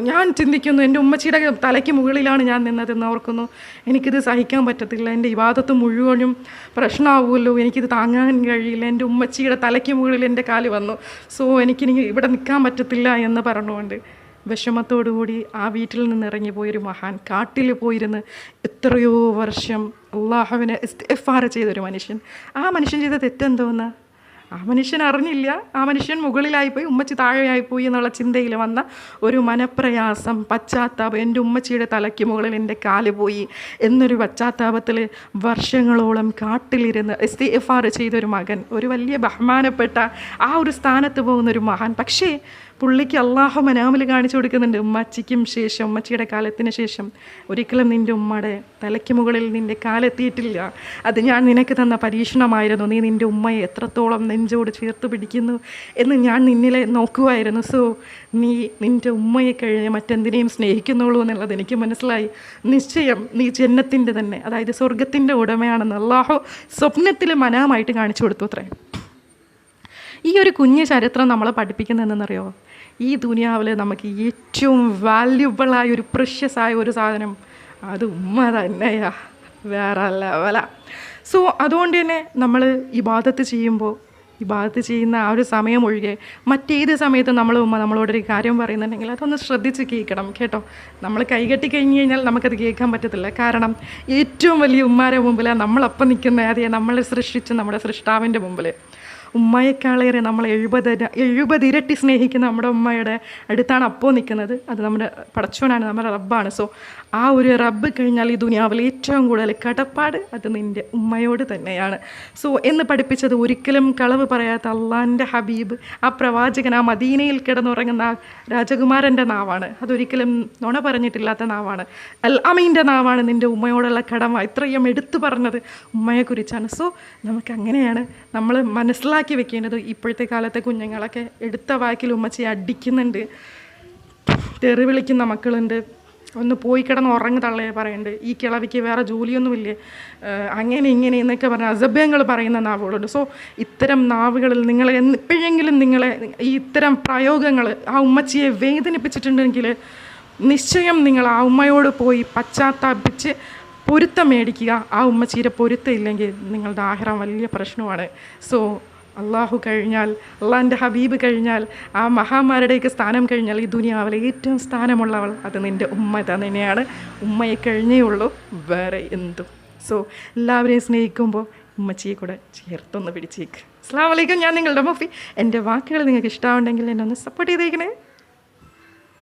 ഞാൻ ചിന്തിക്കുന്നു എന്റെ ഉമ്മച്ചിയുടെ തലയ്ക്ക് മുകളിലാണ് ഞാൻ നിന്നതെന്ന് ഓർക്കുന്നു. എനിക്കിത് സഹിക്കാൻ പറ്റത്തില്ല. എന്റെ വിവാദത്ത് മുഴുവനും പ്രശ്നമാവുമല്ലോ എനിക്കിത് താങ്ങാൻ കഴിയില്ല. എന്റെ ഉമ്മച്ചിയുടെ തലയ്ക്ക് മുകളിൽ എന്റെ കാൽ വന്നു. സോ എനിക്കിനി ഇവിടെ നിൽക്കാൻ പറ്റത്തില്ല എന്ന് പറഞ്ഞുകൊണ്ട് വിഷമത്തോടുകൂടി ആ വീട്ടിൽ നിന്ന് ഇറങ്ങിപ്പോയൊരു മഹാൻ കാട്ടിൽ പോയിരുന്ന് എത്രയോ വർഷം അള്ളാഹുവിനെ എഫ് ആർ ചെയ്തൊരു മനുഷ്യൻ. ആ മനുഷ്യൻ ചെയ്ത തെറ്റെന്തോന്നാ? ആ മനുഷ്യൻ അറിഞ്ഞില്ല. ആ മനുഷ്യൻ മുകളിലായിപ്പോയി ഉമ്മച്ചി താഴെയായിപ്പോയി എന്നുള്ള ചിന്തയിൽ വന്ന ഒരു മനപ്രയാസം പശ്ചാത്താപം എന്റെ ഉമ്മച്ചിയുടെ തലയ്ക്ക് മുകളിൽ എന്റെ കാൽ പോയി എന്നൊരു പശ്ചാത്താപത്തിൽ വർഷങ്ങളോളം കാട്ടിലിരുന്ന് എസ് എഫ് ആർ ചെയ്തൊരു മകൻ ഒരു വലിയ ബഹുമാനപ്പെട്ട ആ ഒരു സ്ഥാനത്ത് പോകുന്ന ഒരു മഹാൻ. പക്ഷേ പുള്ളിക്ക് അള്ളാഹു മനാമിൽ കാണിച്ചു കൊടുക്കുന്നുണ്ട്. ഉമ്മച്ചിക്കും ശേഷം ഉമ്മച്ചിയുടെ കാലത്തിന് ശേഷം ഒരിക്കലും നിന്റെ ഉമ്മയുടെ തലയ്ക്ക് മുകളിൽ നിന്റെ കാലെത്തിയിട്ടില്ല. അത് ഞാൻ നിനക്ക് തന്ന പരീക്ഷണമായിരുന്നു. നീ നിന്റെ ഉമ്മയെ എത്രത്തോളം നെഞ്ചോട് ചേർത്ത് പിടിക്കുന്നു എന്ന് ഞാൻ നിന്നിലെ നോക്കുമായിരുന്നു സോ നീ നിന്റെ ഉമ്മയെ കഴിഞ്ഞ് മറ്റെന്തിനേയും സ്നേഹിക്കുന്നുള്ളൂ എന്നുള്ളത് എനിക്ക് മനസ്സിലായി. നിശ്ചയം നീ ജന്നത്തിന്റെ തന്നെ അതായത് സ്വർഗത്തിന്റെ ഉടമയാണെന്ന് അള്ളാഹു സ്വപ്നത്തിൽ മനാമായിട്ട് കാണിച്ചു കൊടുത്തു അത്രേ. ഈ ഒരു കുഞ്ഞു ചരിത്രം നമ്മളെ പഠിപ്പിക്കുന്നതെന്നറിയോ ഈ ദുനിയാവിൽ നമുക്ക് ഏറ്റവും വാല്യുബിളായ ഒരു പ്രഷ്യസ് ആയ ഒരു സാധനം അത് ഉമ്മ തന്നെയാ. വേറെ ലെവല സോ അതുകൊണ്ട് തന്നെ നമ്മൾ ഇബാദത്ത് ചെയ്യുമ്പോൾ ഇബാദത്ത് ചെയ്യുന്ന ആ ഒരു സമയം ഒഴികെ മറ്റേത് സമയത്ത് നമ്മൾ ഉമ്മ നമ്മളോടൊരു കാര്യം പറയുന്നുണ്ടെങ്കിൽ അതൊന്ന് ശ്രദ്ധിച്ച് കേൾക്കണം കേട്ടോ. നമ്മൾ കൈകെട്ടി കഴിഞ്ഞ് കഴിഞ്ഞാൽ നമുക്കത് കേൾക്കാൻ പറ്റത്തില്ല. കാരണം ഏറ്റവും വലിയ ഉമ്മാരെ മുമ്പിലാണ് നമ്മളപ്പം നിൽക്കുന്ന അതേ നമ്മളെ സൃഷ്ടിച്ച് നമ്മുടെ സൃഷ്ടാവിന്റെ മുമ്പിൽ ഉമ്മയെക്കാളേറെ നമ്മൾ എഴുപത് എഴുപത് ഇരട്ടി സ്നേഹിക്കുന്ന നമ്മുടെ ഉമ്മയുടെ അടുത്താണ് അപ്പോൾ നിൽക്കുന്നത് അത് നമ്മുടെ പടച്ചോനാണ് നമ്മുടെ റബ്ബാണ്. സോ ആ ഒരു റബ്ബ് കഴിഞ്ഞാൽ ഈ ദുനിയാവിൽ ഏറ്റവും കൂടുതൽ കടപ്പാട് അത് നിന്റെ ഉമ്മയോട് തന്നെയാണ്. സോ എന്ന് പഠിപ്പിച്ചത് ഒരിക്കലും കളവ് പറയാത്ത അള്ളാന്റെ ഹബീബ് ആ പ്രവാചകൻ ആ മദീനയിൽ കിടന്നുറങ്ങുന്ന രാജകുമാരന്റെ നാവാണ്. അതൊരിക്കലും നുണ പറഞ്ഞിട്ടില്ലാത്ത നാവാണ്. അൽ അമീന്റെ നാവാണ് നിന്റെ ഉമ്മയോടുള്ള കടമ. ഇത്രയും എടുത്തു പറഞ്ഞത് ഉമ്മയെക്കുറിച്ചാണ്. സോ നമുക്ക് അങ്ങനെയാണ്. നമ്മൾ മനസ്സിലാക്കി വെക്കേണ്ടത് ഇപ്പോഴത്തെ കാലത്തെ കുഞ്ഞുങ്ങളൊക്കെ എടുത്ത വാക്കിൽ ഉമ്മച്ചി അടിക്കുന്നുണ്ട്. തെറി വിളിക്കുന്ന മക്കളുണ്ട്. ഒന്ന് പോയി കിടന്ന് ഉറങ്ങി തള്ളയെ പറയുന്നുണ്ട് ഈ കിളവിക്ക് വേറെ ജോലിയൊന്നുമില്ലേ. അങ്ങനെ ഇങ്ങനെ എന്നൊക്കെ പറഞ്ഞ അസഭ്യങ്ങൾ പറയുന്ന നാവുകളുണ്ട്. സോ ഇത്തരം നാവുകളിൽ നിങ്ങളെ എപ്പോഴെങ്കിലും നിങ്ങളെ ഈ ഇത്തരം പ്രയോഗങ്ങൾ ആ ഉമ്മച്ചിയെ വേദനിപ്പിച്ചിട്ടുണ്ടെങ്കിൽ നിശ്ചയം നിങ്ങൾ ആ ഉമ്മയോട് പോയി പശ്ചാത്താപിച്ച് പൊരുത്തം മേടിക്കുക. ആ ഉമ്മച്ചീരെ പൊരുത്തം ഇല്ലെങ്കിൽ നിങ്ങളുടെ ആഹാരം വലിയ പ്രശ്നമാണ്. സോ അള്ളാഹു കഴിഞ്ഞാൽ അള്ളാഹിന്റെ ഹബീബ് കഴിഞ്ഞാൽ ആ മഹാമാരുടെയൊക്കെ സ്ഥാനം കഴിഞ്ഞാൽ ഈ ദുനിയാവിലെ ഏറ്റവും സ്ഥാനമുള്ളവൾ അത് നിന്റെ ഉമ്മ തന്നെയാണ്. ഉമ്മയെ കഴിഞ്ഞേ ഉള്ളൂ വേറെ എന്തും. സോ എല്ലാവരെയും സ്നേഹിക്കുമ്പോൾ ഉമ്മച്ചിയെ കൂടെ ചേർത്തൊന്ന് പിടിച്ചേക്ക്. അസ്ലാം വലൈക്കും ഞാൻ നിങ്ങളുടെ മുഫി. എന്റെ വാക്കുകൾ നിങ്ങൾക്ക് ഇഷ്ടമുണ്ടെങ്കിൽ എന്നെ ഒന്ന് സപ്പോർട്ട് ചെയ്തേക്കണേ.